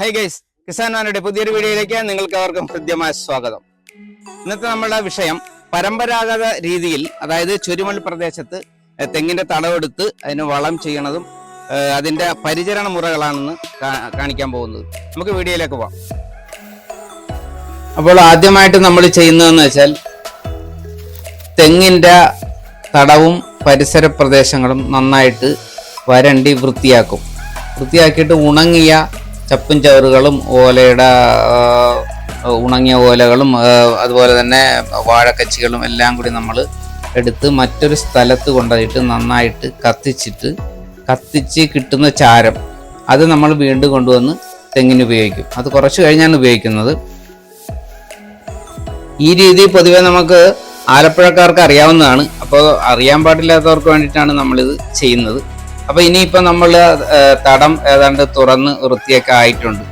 High guys Kisan വാനയുടെ പുതിയൊരു വീഡിയോയിലേക്ക് നിങ്ങൾക്ക് അവർക്കും ഹൃദ്യമായ സ്വാഗതം. ഇന്നത്തെ നമ്മുടെ വിഷയം പരമ്പരാഗത രീതിയിൽ അതായത് ചുരുമൽ പ്രദേശത്ത് തെങ്ങിന്റെ തടവെടുത്ത് അതിന് വളം ചെയ്യണതും അതിന്റെ പരിചരണ മുറകളാണെന്ന് കാണിക്കാൻ പോകുന്നത്. നമുക്ക് വീഡിയോയിലേക്ക് പോവാം. അപ്പോൾ ആദ്യമായിട്ട് നമ്മൾ ചെയ്യുന്നതെന്ന് വെച്ചാൽ തെങ്ങിന്റെ തടവും പരിസര പ്രദേശങ്ങളും നന്നായിട്ട് വരണ്ടി വൃത്തിയാക്കും. വൃത്തിയാക്കിയിട്ട് ഉണങ്ങിയ ചപ്പും ചവറുകളും ഓലയുടെ ഉണങ്ങിയ ഓലകളും അതുപോലെ തന്നെ വാഴക്കച്ചികളും എല്ലാം കൂടി നമ്മൾ എടുത്ത് മറ്റൊരു സ്ഥലത്ത് കൊണ്ടുപോയിട്ട് നന്നായിട്ട് കത്തിച്ചിട്ട് കത്തിച്ച് കിട്ടുന്ന ചാരം അത് നമ്മൾ വീണ്ടും കൊണ്ടുവന്ന് തെങ്ങിന് ഉപയോഗിക്കും. അത് കുറച്ച് കഴിഞ്ഞാണ് ഉപയോഗിക്കുന്നത്. ഈ രീതി പൊതുവെ നമുക്ക് ആലപ്പുഴക്കാർക്ക് അറിയാവുന്നതാണ്. അപ്പോൾ അറിയാൻ പാടില്ലാത്തവർക്ക് വേണ്ടിയിട്ടാണ് നമ്മളിത് ചെയ്യുന്നത്. അപ്പോൾ ഇനിയിപ്പോൾ നമ്മൾ തടം ഏതാണ്ട് തുറന്ന് വൃത്തിയൊക്കെ ആയിട്ടുണ്ട്.